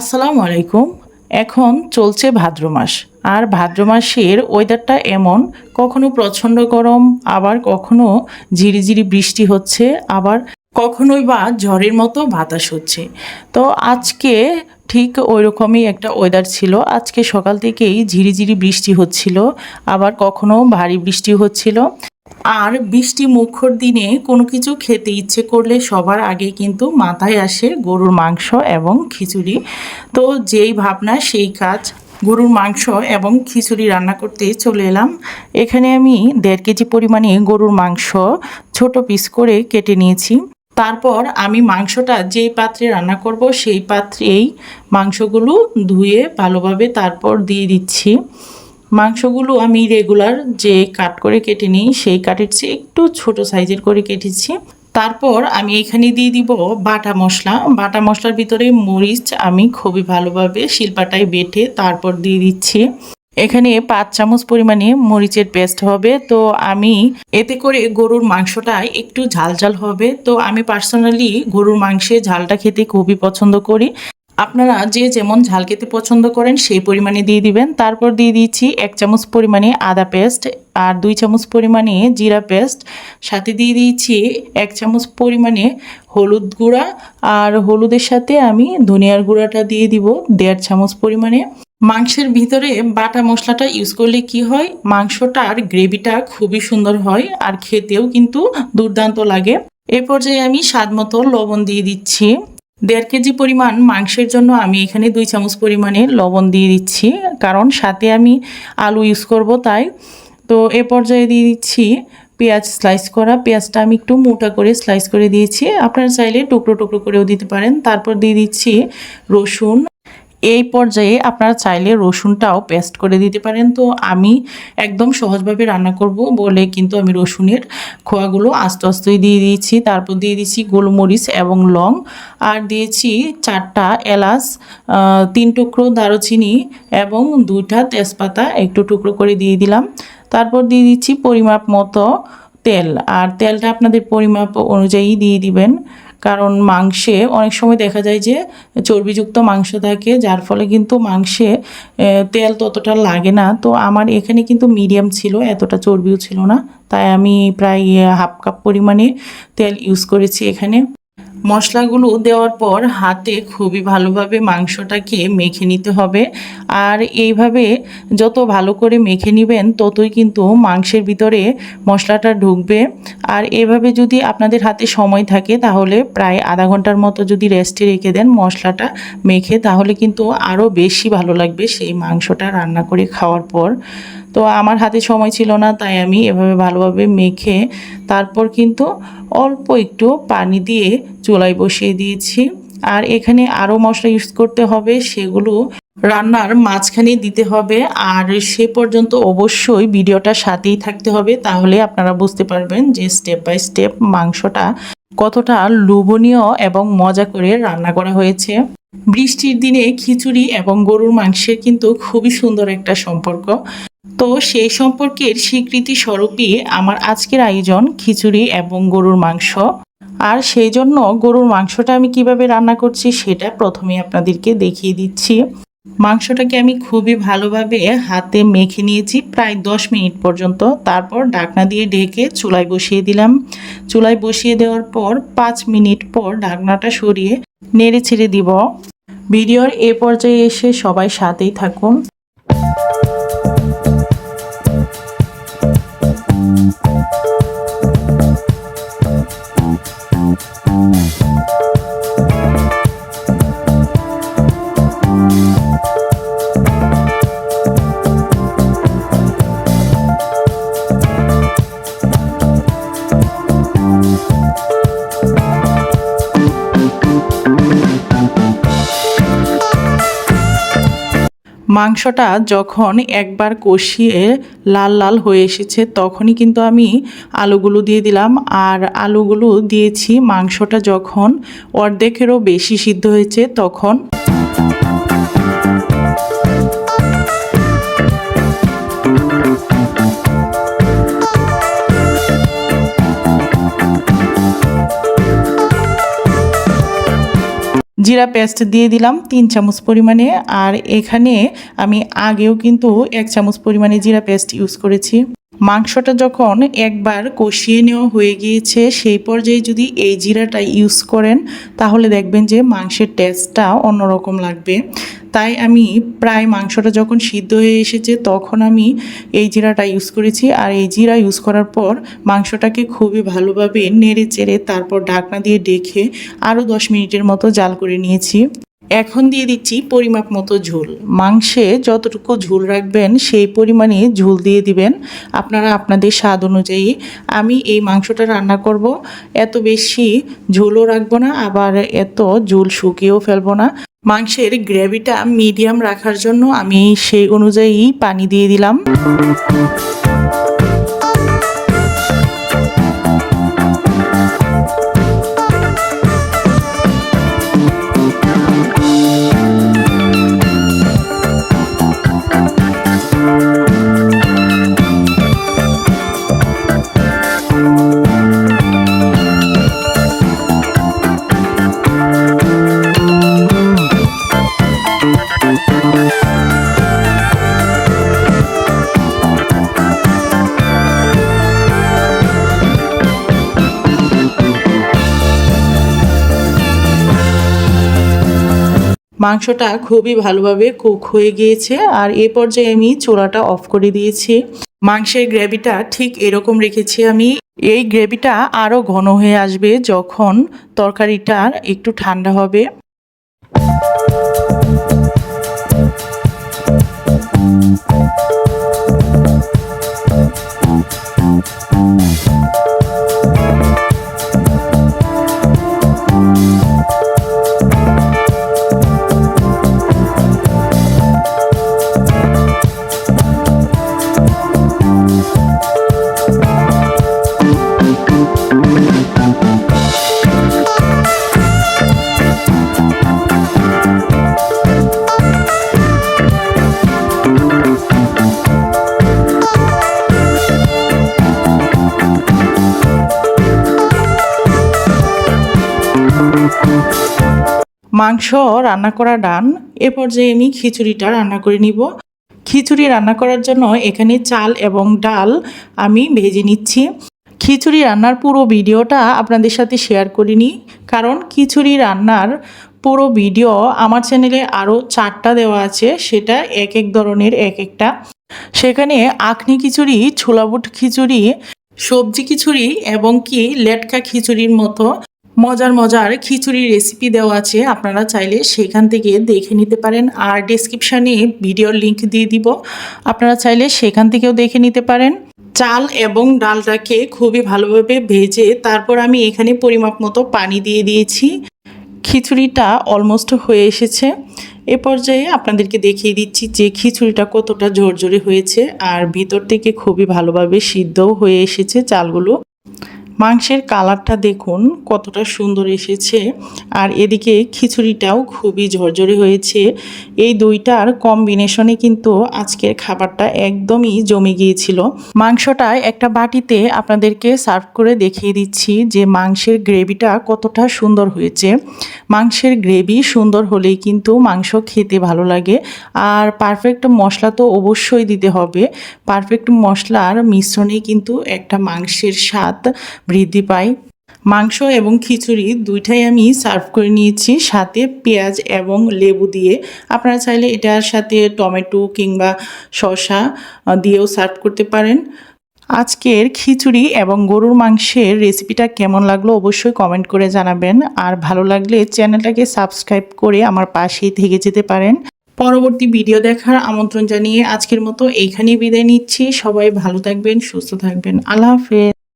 আসসালামু আলাইকুম। এখন চলছে ভাদ্র মাস। আর ভাদ্র মাসের ওয়েদারটা এমন, কখনো প্রচণ্ড গরম, আবার কখনো ঝিরিঝিরি বৃষ্টি হচ্ছে, আবার কখনোই বা ঝড়ের মতো বাতাস হচ্ছে। তো আজকে ঠিক ওই রকমই একটা ওয়েদার ছিল। আজকে সকাল থেকেই ঝিরিঝিরি বৃষ্টি হচ্ছিল, আবার কখনো ভারী বৃষ্টি হচ্ছিল। আর বৃষ্টি মুখর দিনে কোনো কিছু খেতে ইচ্ছে করলে সবার আগে কিন্তু মাথায় আসে গরুর মাংস এবং খিচুড়ি। তো যেই ভাবনা, সেই কাজ, গরুর মাংস এবং খিচুড়ি রান্না করতে চলে এলাম। এখানে আমি দেড় কেজি পরিমাণে গরুর মাংস ছোট পিস করে কেটে নিয়েছি। তারপর আমি মাংসটা যেই পাত্রে রান্না করব, সেই পাত্রেই মাংসগুলো ধুয়ে ভালোভাবে তারপর দিয়ে দিচ্ছি। মাংসগুলো আমি রেগুলার যে কাট করে কেটে নিই, সেই কাটের চেয়ে একটু ছোট সাইজের করে কেটেছি। তারপর আমি এখানে দিয়ে দিব বাটা মশলা। বাটা মশলার ভিতরে মরিচ আমি খুবই ভালোভাবে শিল্পাটায় বেটে তারপর দিয়ে দিচ্ছি। এখানে পাঁচ চামচ পরিমাণে মরিচের পেস্ট হবে। তো আমি এতে করে গরুর মাংসটা একটু ঝাল ঝাল হবে। তো আমি পার্সোনালি গরুর মাংসে ঝালটা খেতে খুবই পছন্দ করি। আপনারা যে যেমন ঝাল খেতে পছন্দ করেন, সেই পরিমাণে দিয়ে দিবেন। তারপর দিয়ে দিচ্ছি এক চামচ পরিমাণে আদা পেস্ট আর দুই চামচ পরিমাণে জিরা পেস্ট। সাথে দিয়ে দিয়েছি এক চামচ পরিমাণে হলুদ গুঁড়া আর হলুদের সাথে আমি ধনিয়ার গুঁড়াটা দিয়ে দিব দেড় চামচ পরিমাণে। মাংসের ভিতরে বাটা মশলাটা ইউজ করলে কি হয়? মাংসটার গ্রেভিটা খুবই সুন্দর হয় আর খেতেও কিন্তু দুর্দান্ত লাগে। এ পর্যায়ে আমি স্বাদ মতো লবণ দিয়ে দিচ্ছি। দেড় কেজি পরিমাণ মাংসের জন্য আমি এখানে দুই চামচ পরিমাণে লবণ দিয়ে দিচ্ছি, কারণ সাথে আমি আলু ইউজ করব তাই। তো এ পর্যায়ে দিয়ে দিচ্ছি পেঁয়াজ স্লাইস করা। পেঁয়াজটা আমি একটু মোটা করে স্লাইস করে দিয়েছি। আপনারা চাইলে টুকরো টুকরো করেও দিতে পারেন। তারপর দিয়ে দিচ্ছি রসুন এই পর্যায়ে আপনারা চাইলে রসুনটাও পেস্ট করে দিতে পারেন। তো আমি একদম সহজভাবে রান্না করব বলে কিন্তু আমি রসুনের খোয়াগুলো আস্তে আস্তেই দিয়ে দিয়েছি। তারপর দিয়ে দিয়েছি গোলমরিচ এবং লং আর দিয়েছি চারটা এলাচ তিন টুকরো দারুচিনি এবং দুইটা তেজপাতা একটু টুকরো করে দিয়ে দিলাম। তারপর দিয়ে দিচ্ছি পরিমাপ মতো তেল। আর তেলটা আপনাদের পরিমাপ অনুযায়ী দিয়ে দিবেন। কারণ মাংসে অনেক সময় দেখা যায় যে চর্বিযুক্ত মাংস থাকে, যার ফলে কিন্তু মাংসে তেল ততটা লাগে না। তো আমার এখানে কিন্তু মিডিয়াম ছিল, এতটা চর্বিও ছিল না। তাই আমি প্রায় হাফ কাপ পরিমাণে তেল ইউজ করেছি এখানে। মশলাগুলো দেওয়ার পর হাতে খুবই ভালোভাবে মাংসটাকে মেখে নিতে হবে। আর এইভাবে যত ভালো করে মেখে নেবেন, ততই কিন্তু মাংসের ভিতরে মশলাটা ঢুকবে। আর এভাবে যদি আপনাদের হাতে সময় থাকে, তাহলে প্রায় আধা ঘণ্টার মতো যদি রেস্টে রেখে দেন মশলাটা মেখে, তাহলে কিন্তু আরও বেশি ভালো লাগবে সেই মাংসটা রান্না করে খাওয়ার পর। তো আমার হাতে সময় ছিল না, তাই আমি এভাবে ভালোভাবে মেখে তারপর কিন্তু অল্প একটু পানি দিয়ে চুলায় বসিয়ে দিয়েছি। আর এখানে আরও মশলা ইউজ করতে হবে, সেগুলো রান্নার মাঝখানে দিতে হবে। আর সে পর্যন্ত অবশ্যই ভিডিওটা সাথেই থাকতে হবে, তাহলে আপনারা বুঝতে পারবেন যে স্টেপ বাই স্টেপ মাংসটা কতটা লোভনীয় এবং মজা করে রান্না করা হয়েছে। বৃষ্টির দিনে খিচুড়ি এবং গরুর মাংসের কিন্তু খুবই সুন্দর একটা সম্পর্ক। তো সেই সম্পর্কের স্বীকৃতি স্বরূপই আমার আজকের আয়োজন খিচুড়ি এবং গরুর মাংস। আর সেই জন্য গরুর মাংসটা আমি কীভাবে রান্না করছি সেটা প্রথমে আপনাদেরকে দেখিয়ে দিচ্ছি। মাংসটাকে আমি খুবই ভালোভাবে হাতে মেখে নিয়েছি প্রায় দশ মিনিট পর্যন্ত। তারপর ঢাকনা দিয়ে ঢেকে চুলায় বসিয়ে দিলাম। চুলায় বসিয়ে দেওয়ার পর পাঁচ মিনিট পর ঢাকনাটা সরিয়ে নেড়ে ছেড়ে দিব। ভিডিওর এ পর্যায়ে এসে সবাই সাথেই থাকুন। মাংসটা যখন একবার কষিয়ে লাল লাল হয়ে এসেছে, তখনই কিন্তু আমি আলুগুলো দিয়ে দিলাম। আর আলুগুলো দিয়েছি, মাংসটা যখন অর্ধেকেরও বেশি সিদ্ধ হয়েছে, তখন জিরা পেস্ট দিয়ে দিলাম, তিন চামচ পরিমাণে। আর এখানে আমি আগেও কিন্তু এক চামচ পরিমাণে জিরা পেস্ট ইউজ করেছি। মাংসটা যখন একবার কষিয়ে নেওয়া হয়ে গিয়েছে, সেই পর্যায়ে যদি এই জিরাটা ইউজ করেন, তাহলে দেখবেন যে মাংসের টেস্টটা অন্যরকম লাগবে। তাই আমি প্রায় মাংসটা যখন সিদ্ধ হয়ে এসেছে, তখন আমি এই জিরাটা ইউজ করেছি। আর এই জিরা ইউজ করার পর মাংসটাকে খুবই ভালোভাবে নেড়ে চেড়ে তারপর ঢাকনা দিয়ে ডেকে আরও দশ মিনিটের মতো জাল করে নিয়েছি। এখন দিয়ে দিচ্ছি পরিমাপ মতো ঝোল। মাংসে যতটুকু ঝোল রাখবেন, সেই পরিমাণে ঝোল দিয়ে দিবেন। আপনারা আপনাদের স্বাদ অনুযায়ী আমি এই মাংসটা রান্না করব। এত বেশি ঝোলও রাখব না, আবার এত ঝোল শুকিয়েও ফেলব না। মাংসের গ্রেভিটা মিডিয়াম রাখার জন্য আমি সেই অনুযায়ী পানি দিয়ে দিলাম। মাংসটা খুবই ভালোভাবে কুক হয়ে গিয়েছে আর এ পর্যায়ে আমি চোড়াটা অফ করে দিয়েছি। মাংসের গ্রেভিটা ঠিক এরকম রেখেছি আমি। এই গ্রেভিটা আরও ঘন হয়ে আসবে যখন তরকারিটা একটু ঠান্ডা হবে। মাংস রান্না করা ডান, এ পর্যায়ে আমি খিচুড়িটা রান্না করে নিব। খিচুড়ি রান্না করার জন্য এখানে চাল এবং ডাল আমি ভেজে নিচ্ছি। খিচুড়ি রান্নার পুরো ভিডিওটা আপনাদের সাথে শেয়ার করিনি, কারণ খিচুড়ি রান্নার পুরো ভিডিও আমার চ্যানেলে আরও চারটা দেওয়া আছে, সেটা এক এক ধরনের এক একটা। সেখানে আখনি খিচুড়ি, ছোলাবুট খিচুড়ি, সবজি খিচুড়ি এবং কি লেটকা খিচুড়ির মতো মজার মজার খিচুড়ি রেসিপি দেওয়া আছে, আপনারা চাইলে সেখান থেকে দেখে নিতে পারেন। আর ডেসক্রিপশানে ভিডিওর লিংক দিয়ে দিব, আপনারা চাইলে সেখান থেকেও দেখে নিতে পারেন। চাল এবং ডালটাকে খুবই ভালোভাবে ভেজে তারপর আমি এখানে পরিমাপ মতো পানি দিয়ে দিয়েছি। খিচুড়িটা অলমোস্ট হয়ে এসেছে। এ পর্যায়ে আপনাদেরকে দেখিয়ে দিচ্ছি যে খিচুড়িটা কতটা ঝরঝরে হয়েছে, আর ভিতর থেকে খুবই ভালোভাবে সিদ্ধও হয়ে এসেছে চালগুলো। মাংসের কালারটা দেখুন, কতটা সুন্দর এসেছে। আর এদিকে খিচুড়িটাও খুবই ঝরঝরে হয়েছে। এই দুইটার কম্বিনেশনে কিন্তু আজকের খাবারটা একদমই জমে গিয়েছিল। মাংসটা একটা বাটিতে আপনাদেরকে সার্ভ করে দেখিয়ে দিচ্ছি যে মাংসের গ্রেভিটা কতটা সুন্দর হয়েছে। মাংসের গ্রেভি সুন্দর হলেই কিন্তু মাংস খেতে ভালো লাগে। আর পারফেক্ট মশলা তো অবশ্যই দিতে হবে। পারফেক্ট মশলার মিশ্রণে কিন্তু একটা মাংসের স্বাদ বৃদ্ধি পায়। মাংস এবং খিচুড়ি দুইটাই আমি সার্ভ করে নিয়েছি, সাথে পেঁয়াজ এবং লেবু দিয়ে। আপনারা চাইলে এটার সাথে টমেটো কিংবা শসা দিয়েও সার্ভ করতে পারেন। আজকের খিচুড়ি এবং গরুর মাংসের রেসিপিটা কেমন লাগল অবশ্যই কমেন্ট করে জানাবেন। আর ভালো লাগলে চ্যানেলটাকে সাবস্ক্রাইব করে আমার পাশেই থেকে যেতে পারেন। পরবর্তী ভিডিও দেখার আমন্ত্রণ জানিয়ে আজকের মতো এইখানেই বিদায় নিচ্ছি। সবাই ভালো থাকবেন, সুস্থ থাকবেন। আল্লাহ হাফেজ।